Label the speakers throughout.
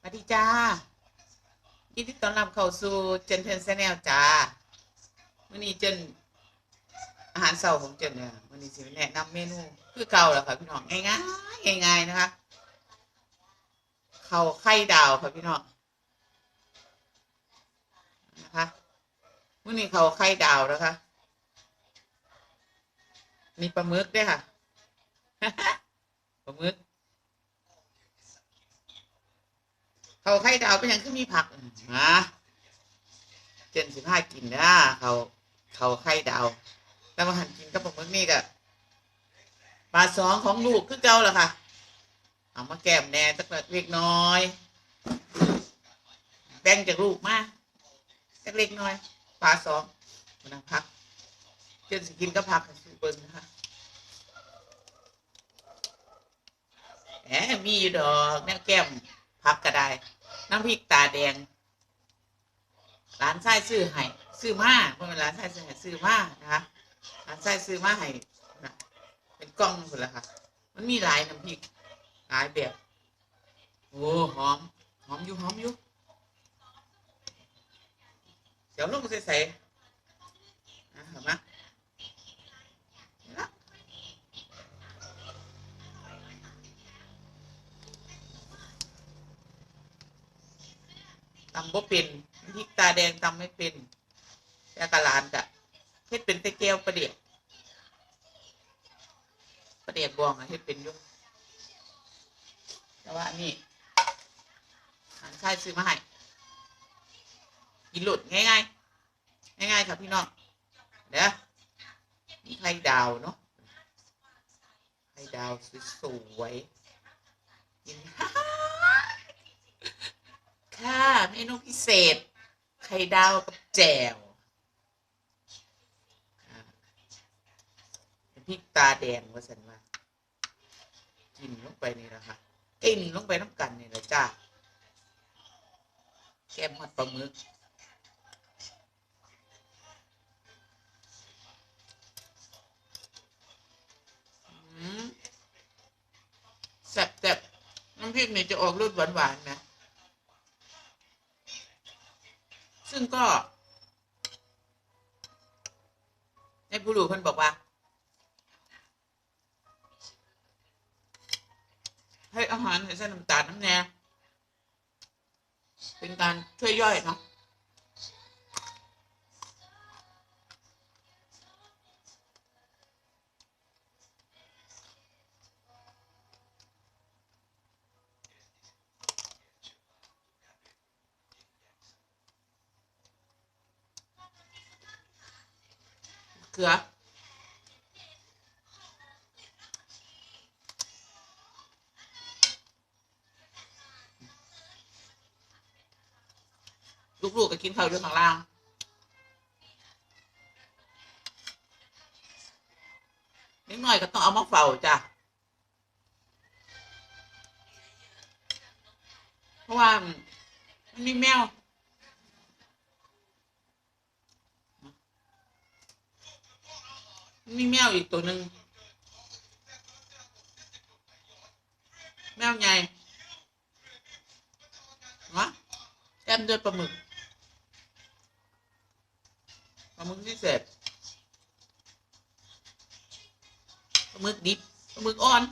Speaker 1: สวัสดีจ้ายินดีต้อนรับเข้าสู่เจนเทนแนลจ้ามื้อนี้เจนอาหารเช้าของเจนเนี่ยมื้อนี้สิแนะนำเมนูคือเก่าแล้วค่ะพี่น้องง่ายง่ายๆนะคะเข้าไข่ดาวค่ะพี่น้องนะคะมื้อนี้ข้าไข่ดาวนะคะมีปลาหมึกด้วยค่ะปลาหมึก เขาไข่ดาวเป็นหยังคือมีผักนะเจนสิบห้ากินนะเขาเขาไข่ดาวแต่ว่าหันกินกับปลาหมึกนี่ก็ปลาสองของลูกคือเก่าแหละค่ะ เอามาแก้มแหน่สักเล็กน้อย แบ่งจากลูกมาสักเล็กน้อยปลาสองนะพักเจนสิกินก็พักสูเบิ้งนะคะแหมมีอยู่ดอกแนวแก้มพักก็ได้ น้ำพริกตาแดงร้านไส้ซื้อให้ซื้อมาเพราะเป็นร้านไส้ซื้อให้ซื้อมานะคะร้านไส้ซื้อมาให้นะเป็นกล้องหมดแล้วค่ะ มันมีหลายน้ำพริกหลายแบบโอ้หอมหอมอยู่หอมอยู่เดี๋ยวลงใส่ใส่นะเห็นไหมนี่ละตำบ่เป็นพริกตาแดงตำไม่เป็นแต่กะหลานกะเฮ็ดเป็นแต่แก้วประเดี๋ยกประเดี๋ยกบองอะเฮ็ดเป็นยุ่แต่ว่านี่หานชายซื้อมาให้กินหลุดง่ายๆง่ายๆครับพี่น้องเด้อมีไข่ดาวเนาะไข่ดาวสวยๆกิน ค่ะเมนูพิเศษ ไข่ดาวกับแจ่วพริกตาแดงว่าสันว่ากินลงไปนี่แหละค่ะกินลงไปน้ำกันนี่แหละจ้าแก้มหอดปลาหมึกแซ่บแซ่บน้ำพริกนี่จะออกรสหวานๆนะ ซึ่งก็ ในผู้รู้เพิ่นบอกว่าให้อาหารให้เส้นน้ำตาลน้ำแน่เป็นการช่วยย่อยเนาะ เกลือลูกๆก็กินข้าวด้วยข้างล่างนิดหน่อยก็ต้องเอามาเฝ้าจ้ะ เพราะว่ามันมีแมว มีแมวอีกตัวหนึ่งแมวใหญ่วะแอมด้วยปลาหมึกปลาหมึกที่เสร็จปลาหมึกดิบปลาหมึกอ่อน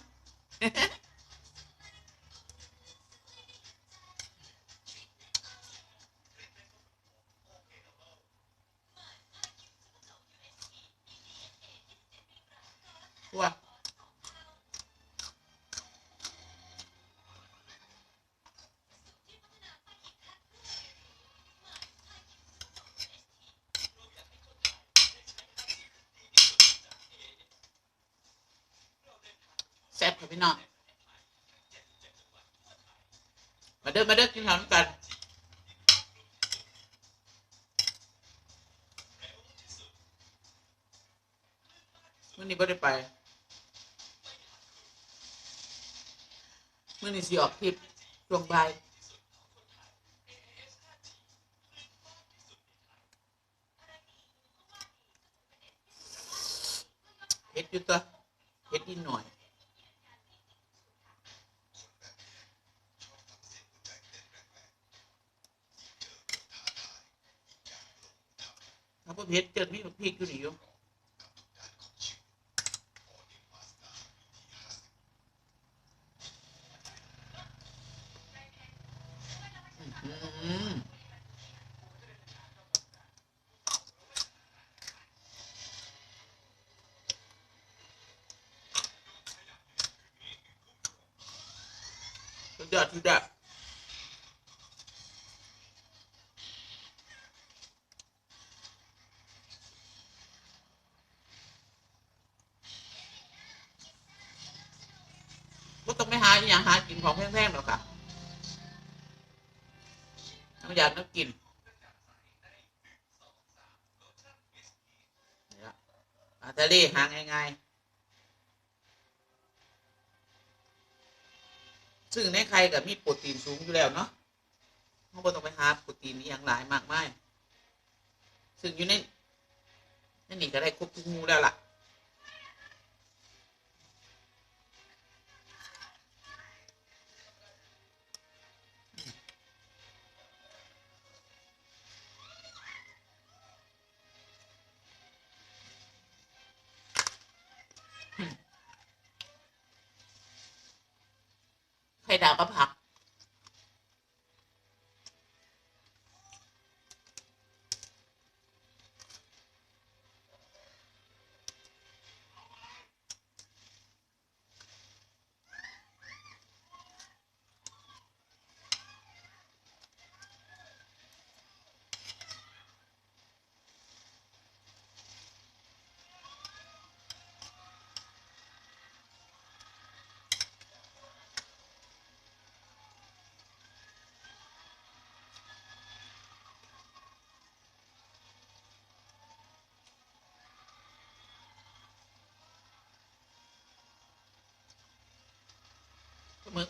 Speaker 1: ว้าแซ่บค่ะพี่น้องมาเด้อมาเด้อกินข้าวด้วยกันมื่อนี้ไม่ได้ไป มื่อนี้สีออกคลิปช่วงบ่ายเห็ดอยู่ตัวเห็ดอีดหน่อยถ้าพวกเห็ดเจอพี่พริกอยู่นี่อยู่ สุดยอดสุดยอดก็ต้องไปหาอย่างหากินของแพงๆหรอกค่ะต้องอยากนึกกินนี่ละปลาทะเลหาง่ายๆ ซึ่งในไข่กับมีโปรตีนสูงอยู่แล้วเนาะเราก็ต้องไปหาโปรตีนนี้อย่างหลายมากมาย ซึ่งอยู่ในในนี่ก็ได้ครบทุกมูแล้วล่ะ ดาวก็พัก หมึ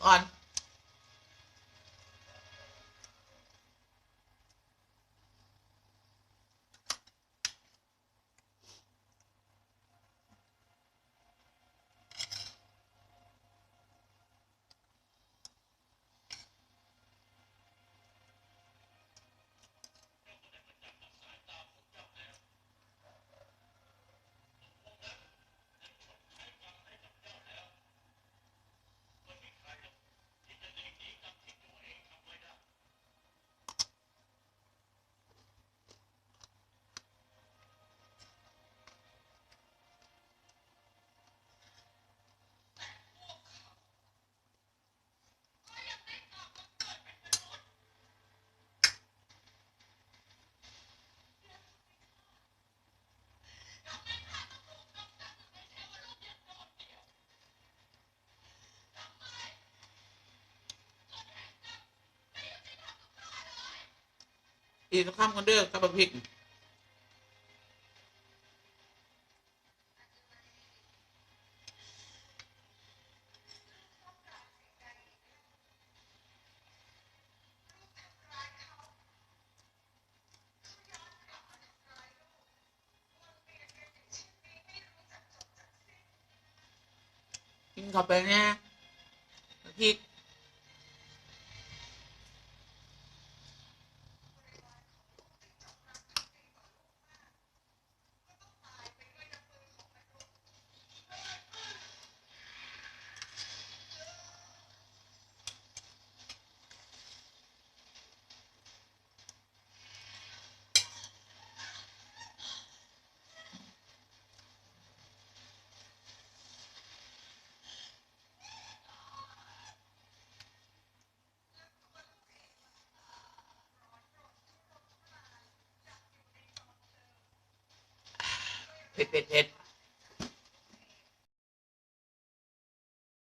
Speaker 1: อีสักคำกันเด้อกับบักพริกกินเข้าไปเนี่ยบักพริก เผ็ดเผ็ดเผ็ด